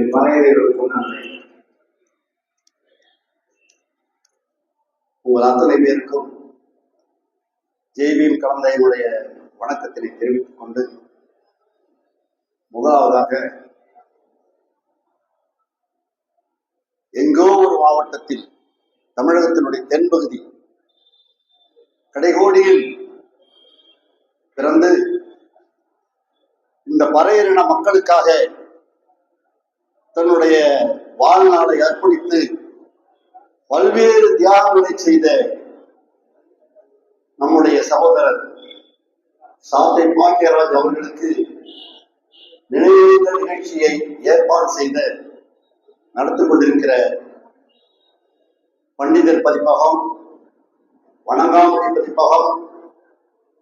என் பறையர்களுக்கும் நன்றி உங்கள் அத்தனை பேருக்கும் ஜெய்பீம் கலந்தையினுடைய வணக்கத்தினை தெரிவித்துக் கொண்டு முதலாவதாக எங்கோ ஒரு மாவட்டத்தில் தமிழகத்தினுடைய தென்பகுதி கடைகோடியில் பிறந்து இந்த பறையரின மக்களுக்காக தன்னுடைய வாழ்நாளை அர்ப்பணித்து பல்வேறு தியாகங்களை செய்த நம்முடைய சகோதரர் சாத்தை பாக்கியராஜ் அவர்களுக்கு நினைவேந்த நிகழ்ச்சியை ஏற்பாடு செய்த நடத்தி கொண்டிருக்கிற பண்டிதர் பதிப்பகம் வணங்காமுடி பதிப்பகம்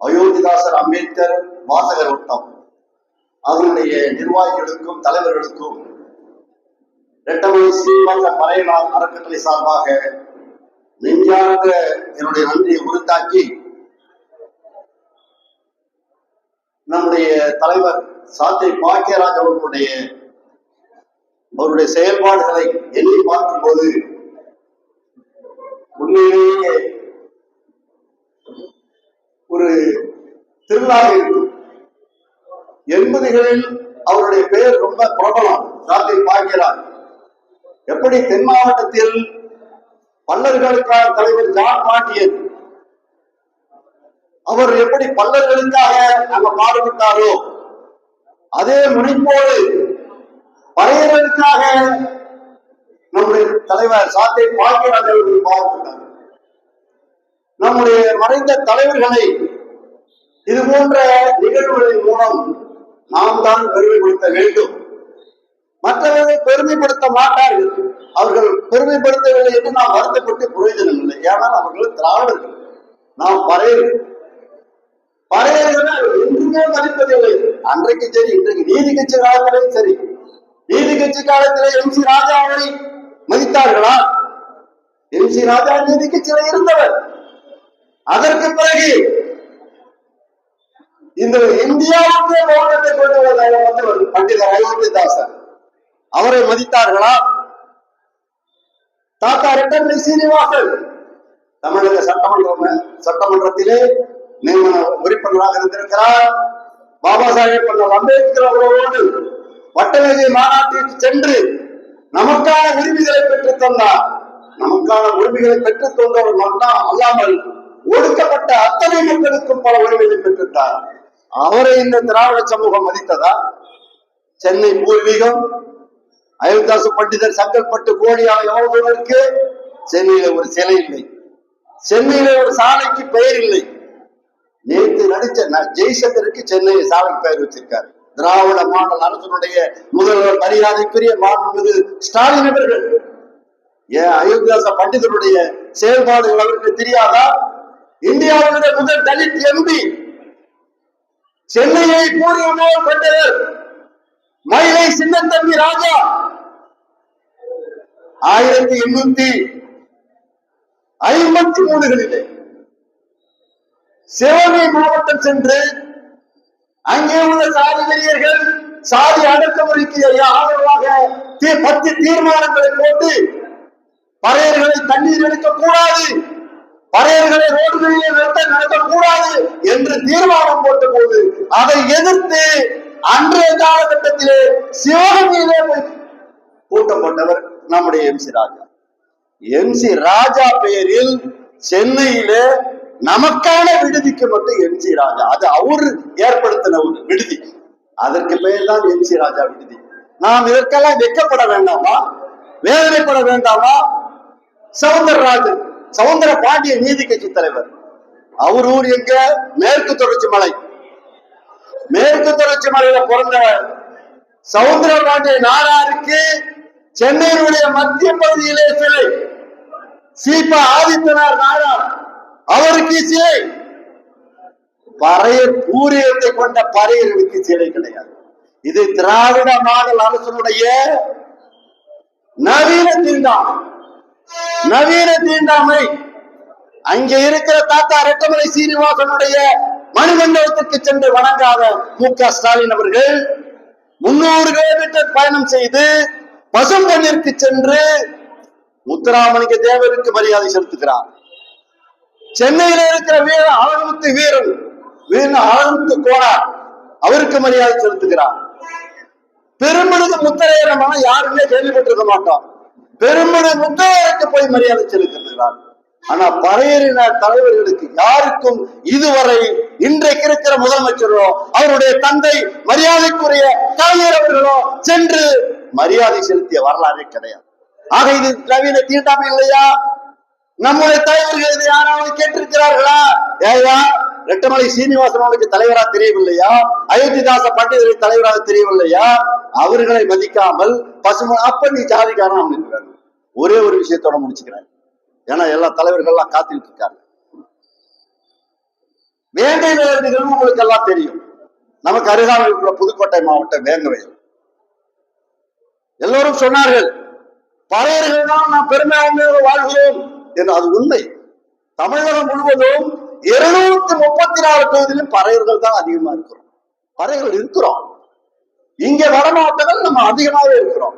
அயோத்திதாசர் அம்பேத்கர் வாசகர் வட்டம் அதனுடைய நிர்வாகிகளுக்கும் தலைவர்களுக்கும் ரெட்டமணி சீனிவாச பறையலார் அறக்கட்டளை சார்பாக நெஞ்சார்ந்த என்னுடைய நன்றியை உறுத்தாக்கி நம்முடைய தலைவர் சாத்தை பாக்கியராஜ் அவர்களுடைய அவருடைய செயல்பாடுகளை எண்ணி பார்க்கும்போது உண்மையிலேயே ஒரு திருவிழாக இருக்கும். எண்பதுகளில் அவருடைய பெயர் ரொம்ப பிரபலம் சாத்தை பாக்கியராஜ். எப்படி தென் மாவட்டத்தில் பல்லர்களுக்கான தலைவர் ஜான் பாண்டியன் அவர் எப்படி பல்லர்களுக்காக அங்க பாடுபட்டாரோ அதே முனைப்போடு பழையர்களுக்காக நம்முடைய தலைவர் சாத்தை பாக்கியராஜ் அவர்கள் பாடுபட்டார். நம்முடைய மறைந்த தலைவர்களை இது போன்ற நிகழ்வுகளின் மூலம் நாம் தான் பெருமைப்படுத்த வேண்டும். பெருமைப்படுத்த மாட்டார்கள். அவர்கள் பெருமைப்படுத்தவில்லை என்று நாம் வருத்தப்பட்டு பிரயோஜனம் இல்லை. ஏனால் அவர்கள் திராவிடர்கள். நாம் பறையர்கள். பறையர்கள் என்றுமே மதிப்பதில்லை. அன்றைக்கு சரி இன்றைக்கு நீதி கட்சி காலத்திலேயும் சரி. நீதி கட்சி காலத்திலே எம் சி ராஜாவை மதித்தார்களா? எம் சி ராஜா நீதி கட்சியில இருந்தவர். அதற்கு பிறகு இந்த இந்தியாவுக்கு மௌனத்தை கொண்டு வந்தவர் பண்டிதர் அயோத்திதாசன் அவரை மதித்தார்களா? தாத்தா ரெட்டன் சீனிவாசன். தமிழக சட்டமன்ற சட்டமன்றத்திலே நியமன உறுப்பினராக இருந்திருக்கிறார். பாபா சாஹேப் அண்ணல் அம்பேத்கர் அவர்களோடு வட்டமேஜை மாநாட்டிற்கு சென்று நமக்கான உரிமைகளை பெற்று தந்தார். நமக்கான உரிமைகளை பெற்று தந்தவர் மட்டும் அல்லாமல் ஒடுக்கப்பட்ட அத்தனை மக்களுக்கும் பல உரிமைகளை பெற்றுத்தார் அவரை இந்த திராவிட சமூகம் மதித்ததா? சென்னை பூர்வீகம் அயோத்தாசு பண்டிதர் சங்கல்பட்டு கோடியாக எவ்வளவு தூரம் இருக்கு சென்னையில ஒரு சிலை இல்லை. சென்னையில ஒரு சாலைக்கு பெயர் இல்லை. நேற்று நடிச்ச ஜெய்சங்கருக்கு சென்னை சாலைக்கு பெயர் வச்சிருக்காரு. திராவிட மாடல் அரசனுடைய முதல்வர் மரியாதைக்குரிய மாண்புமிகு ஸ்டாலின் அவர்கள். ஏன் அயோத்தியாச பண்டிதருடைய செயல்பாடுகள் அவருக்கு தெரியாதா? இந்தியாவுடைய முதல் தலித் எம்பி சென்னையை பூர்வமாக கொண்டவர் மயிலை சின்னத்தம்பி ராஜ ஆயிரத்தி எண்ணூத்தி ஐம்பத்தி மூணுகளிலே சிவகை மாவட்டம் சென்று அங்கே உள்ள சாதி வெறியர்கள் சாதி அடக்குமுறைக்கு ஆதரவாக பத்து தீர்மானங்களை போட்டு பறையர்களை தண்ணீர் எடுக்க கூடாது பறையர்களை ரோடுகளிலே நிறுத்த நடத்தக்கூடாது என்று தீர்மானம் போட்ட போது அதை எதிர்த்து அன்றைய காலகட்டத்திலே சிவகங்கையிலே போய் கூட்டம் போட்டவர் நம்முடைய M C Raja. M C Raja பெயரில் சென்னையிலே நமக்கான விடுதிக்கு மட்டும் எம் சி ராஜா. அது அவர் ஏற்படுத்தின ஒரு விடுதி. அதற்கு பெயர் எம் சி ராஜா விடுதி. நாம் இதற்கெல்லாம் வெட்கப்பட வேண்டாமா? வேதனைப்பட வேண்டாமா? சவுந்தரராஜன் சவுந்தர பாண்டிய நீதி கட்சி தலைவர். அவர் ஊர் எங்க? மேற்கு தொடர்ச்சி மலை. மேற்கு தொடர்ச்சி மலையில பிறந்தவர் சவுந்தர பாண்டிய நாடாருக்கு சென்னையினுடைய மத்திய பகுதியிலே சிலை. சீபா ஆதித்தனார் நாடார் அவருக்கு சிலை பறைய பூரியத்தை கொண்ட பறையர்களுக்கு சிலை கிடையாது. இது திராவிட மாடல் அரசனுடைய நவீன தீண்டாமை. நவீன தீண்டாமை. அங்க இருக்கிற தாத்தா ரெட்டமலை சீனிவாசனுடைய மணிமண்டபத்திற்கு சென்று வணங்காத மு க ஸ்டாலின் அவர்கள் முன்னூறு கிலோமீட்டர் பயணம் செய்து பசும்பொன்னிற்கு சென்று முத்துராமலிங்க தேவருக்கு மரியாதை செலுத்துகிறார். சென்னையில இருக்கிற வீர ஆழமுத்து வீரன் வீண ஆழமுத்து கோனார் அவருக்கு மரியாதை செலுத்துகிறார். பெருமிடுது முத்தரையரமான யாருமே கேள்விப்பட்டிருக்க மாட்டோம். பெருமிடு முத்தரையருக்கு போய் மரியாதை செலுத்துகிறார். ஆனா பறையறின தலைவர்களுக்கு யாருக்கும் இதுவரை இன்றைக்கு இருக்கிற முதலமைச்சரோ அவருடைய தந்தை மரியாதைக்குரிய கலைஞர் அவர்களோ சென்று மரியாதை செலுத்திய வரலாறே கிடையாது. ஆக இது நவீன தீண்டாமை இல்லையா? நம்முடைய தலைவர்கள் இதை யாராவது கேட்டிருக்கிறார்களா? ஏயா ரெட்டமலை சீனிவாசன் அவனுக்கு தலைவரா தெரியவில்லையா? அயோத்திதாச பண்டிதரை தலைவராக தெரியவில்லையா? அவர்களை மதிக்காமல் பசுமை அப்ப நீ ஜாதிக்காரன்? அப்படின்னு ஒரே ஒரு விஷயத்தோட முடிச்சுக்கிறேன். ஏன்னா எல்லா தலைவர்கள்லாம் காத்துக்கிட்டு இருக்காங்க வேங்கை நிகழ்வு உங்களுக்கு எல்லாம் தெரியும். நமக்கு அருகாமையில் இருக்கிற புதுக்கோட்டை மாவட்டம் வேங்கவயல் எல்லோரும் சொன்னார்கள் பழையர்கள் தான் நாம் பெருமையாக வாழ்கிறோம். என்று அது உண்மை. தமிழகம் முழுவதும் இருநூத்தி முப்பத்தி நாலு தொகுதியிலும் பறையர்கள் தான் அதிகமா இருக்கிறோம். பறையர்கள் இருக்கிறோம். இங்க வட மாவட்டங்கள் நம்ம அதிகமாவே இருக்கிறோம்.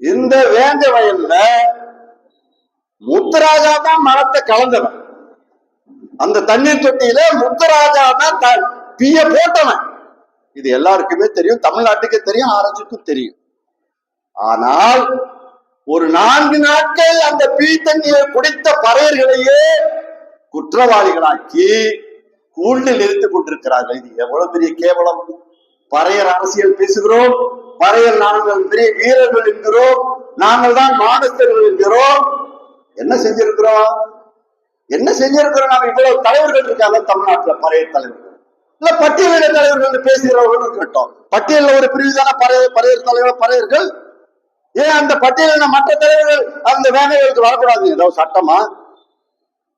இந்த வேங்க வயல்ல முத்துராஜா தான் மரத்தை கலந்தவன். அந்த தண்ணீர் தொட்டியில முத்துராஜா தான் த- பிய போட்டவன். இது எல்லாருக்குமே தெரியும் தமிழ்நாட்டுக்கு தெரியும் ஆராய்ச்சிக்கும் தெரியும். ஆனால் ஒரு நான்கு நாட்கள் அந்த பீ தண்ணியை குடித்த பறையர்களையே குற்றவாளிகளாக்கி கூண்டில் நிறுத்திக் கொண்டிருக்கிறார்கள். இது எவ்வளவு பெரிய கேவலம். பறையர் அரசியல் பேசுகிறோம் பறையர் நாங்கள் பெரிய வீரர்கள் என்கிறோம் நாங்கள் தான் மாணவர்கள் என்கிறோம். என்ன செஞ்சிருக்கிறோம்? என்ன செஞ்சிருக்கிறோம்? நாம இவ்வளவு தலைவர்கள் இருக்காங்க தமிழ்நாட்டுல பழைய தலைவர்கள். இல்ல பட்டியலிட தலைவர்கள் பேசுகிறவர்கள் இருக்கட்டும். பட்டியலில் ஒரு பிரிவுதான பழைய பறைய தலைவர் பறையர்கள் ஏன் அந்த பட்டியலின மற்ற தலைவர்கள் அந்த வேலைகளுக்கு வரக்கூடாது? ஏதோ சட்டமா?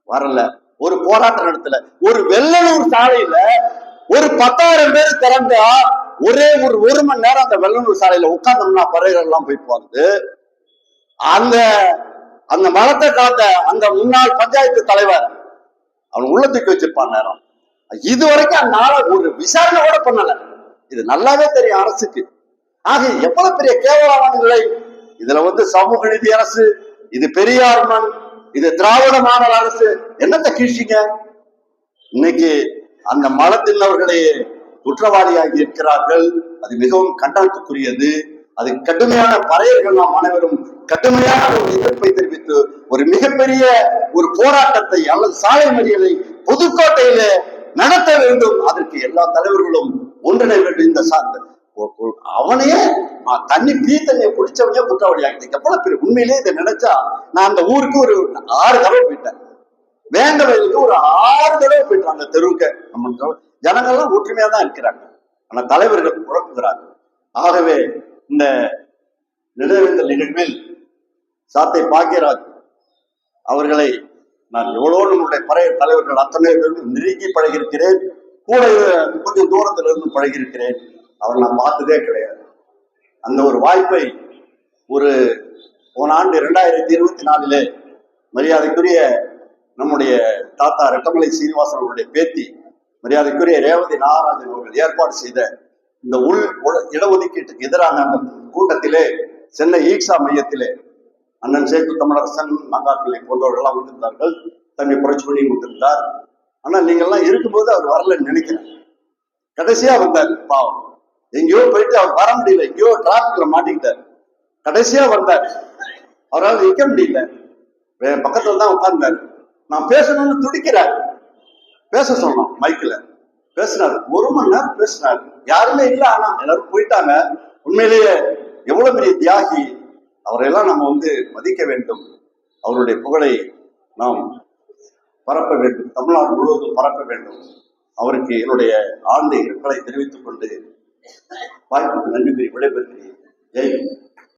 வரல. ஒரு போராட்டம் நடத்தல. ஒரு வெள்ளலூர் சாலையில ஒரு பத்தாயிரம் பேர் திறந்தா ஒரே ஒரு ஒரு மணி நேரம் அந்த வெள்ளலூர் சாலையில உட்கார்ந்தோம்னா பறவைகள் எல்லாம் போய் போறது. அந்த அந்த மரத்தை காத்த அந்த முன்னாள் பஞ்சாயத்து தலைவர் அவன் உள்ள தூக்கி வச்சிருப்பான் நேரம். இது வரைக்கும் அந்த ஆளை ஒரு விசாரணை கூட பண்ணல. இது நல்லாவே தெரியும் அரசுக்கு. ஆக எவ்வளவு பெரிய கேவலமான நிலை. இதுல வந்து சமூக நீதி அரசு இது பெரியார் மண் இது திராவிட மாடல் அரசு. என்னத்தை கீழ்ச்சிங்க? இன்னைக்கு அந்த மலத்தின்னவர்களே குற்றவாளியாகி இருக்கிறார்கள். அது மிகவும் கண்டனத்துக்குரியது. அது கடுமையான பறையர்கள் நாம் அனைவரும் கடுமையான ஒரு எதிர்ப்பை தெரிவித்து ஒரு மிகப்பெரிய ஒரு போராட்டத்தை அல்லது சாலை மறியலை புதுக்கோட்டையில நடத்த வேண்டும். அதற்கு எல்லா தலைவர்களும் ஒன்றிணை வேண்டும். இந்த சார்ந்த அவனையே நான் தண்ணி பீ தண்ணியை குடிச்சவனே குற்றவாளி ஆகிட்டு எவ்வளவு பெரிய உண்மையிலே இதை நினைச்சா நான் அந்த ஊருக்கு ஒரு ஆறு தடவை போயிட்டேன். வேங்க வயலுக்கு ஒரு ஆறு தடவை போயிட்டோம் அந்த தெருவுக்கு. நம்ம ஜனங்கள்லாம் ஒற்றுமையா தான் இருக்கிறாங்க. ஆனா தலைவர்கள் குழப்புகிறார்கள் ஆகவே இந்த நினைவேந்தல் நிகழ்வில் சாத்தை பாக்கியராஜ் அவர்களை நான் எவ்வளோ நம்முடைய பழைய தலைவர்கள் அத்தனை பேரும் நெருங்கி பழகியிருக்கிறேன். கூட கொஞ்சம் தூரத்துல இருந்து பழகியிருக்கிறேன். அவர் நான் பார்த்ததே கிடையாது. அந்த ஒரு வாய்ப்பை ஒரு போன ஆண்டு இரண்டாயிரத்தி இருபத்தி நாலிலே மரியாதைக்குரிய நம்முடைய தாத்தா ரெட்டமலை சீனிவாசன் அவருடைய பேத்தி மரியாதைக்குரிய ரேவதி நாகராஜன் அவர்கள் ஏற்பாடு செய்த இந்த உள் இடஒதுக்கீட்டுக்கு எதிரான அந்த கூட்டத்திலே சென்னை ஈக்ஸா மையத்திலே அண்ணன் சேக்கு தமிழரசன் நாகாப்பிள்ளை போன்றவர்கள்லாம் வந்திருந்தார்கள். தம்பி புரட்சிமணி வந்திருந்தார். ஆனா நீங்கள்லாம் இருக்கும்போது அவர் வரலன்னு நினைக்கிறேன். கடைசியா வந்தார் பாவம். எங்கேயோ போயிட்டு அவர் வர முடியல எங்கேயோ டிராபிக்ல மாட்டிக்கிட்டார். கடைசியா வந்தார். அவரால் நிற்க முடியல. பக்கத்துல தான் உட்கார்ந்தாரு. நான் பேசணும்னு துடிக்கிறார். பேச சொன்னோம் மைக்கில் பேசினார் ஒரு மணி நேரம் பேசினார் யாருமே இல்ல ஆனா எல்லாரும் போயிட்டாங்க. உண்மையிலேயே எவ்வளவு பெரிய தியாகி அவரையெல்லாம் நம்ம வந்து மதிக்க வேண்டும். அவருடைய புகழை நாம் பரப்ப வேண்டும். தமிழ்நாடு முழுவதும் பரப்ப வேண்டும். அவருக்கு என்னுடைய ஆழ்ந்த இரங்கலை தெரிவித்துக் கொண்டு வாய்ப்புக்கு நன்றி கூறி விடைபெறுகிறேன். ஜெய்